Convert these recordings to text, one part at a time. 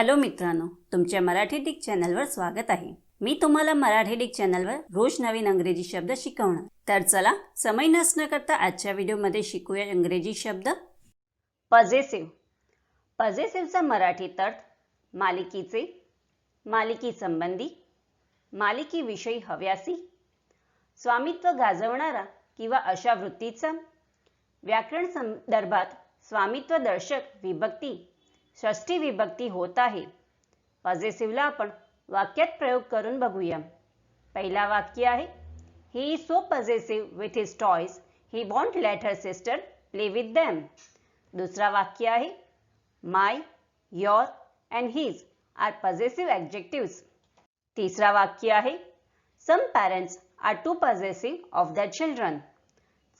Hello मित्रांनो तुमच्या Marathi Dick चॅनलवर स्वागत आहे. मी तुम्हाला मराठी डिक चॅनलवर रोज नवीन अंग्रेजी शब्द शिकवणार. तर चला समय नसणं करता आजच्या व्हिडिओमध्ये शिकूया इंग्रजी शब्द. पजेसिव्ह. पजेसिव्हचा मराठीत अर्थ मालिकीचे मालिकी संबंधी मालिकीविषयी हव्यासी स्वामित्व गाजवणारा किंवा अशा वृत्तीचा व्याकरण संदर्भात स्वामित्व दर्शक विभक्ती षष्ठी विभक्ती होत आहे पॉझिटिव्हला आपण वाक्यात प्रयोग करून बघूया पहिला वाक्य आहे, he is so positive with his toys he won't let her sister play with them दुसरा वाक्य आहे my your and his are positive adjectives तिसरा वाक्य आहे some parents are too positive of their children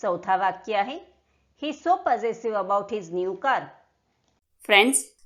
चौथा वाक्य आहे he so positive about his new car friends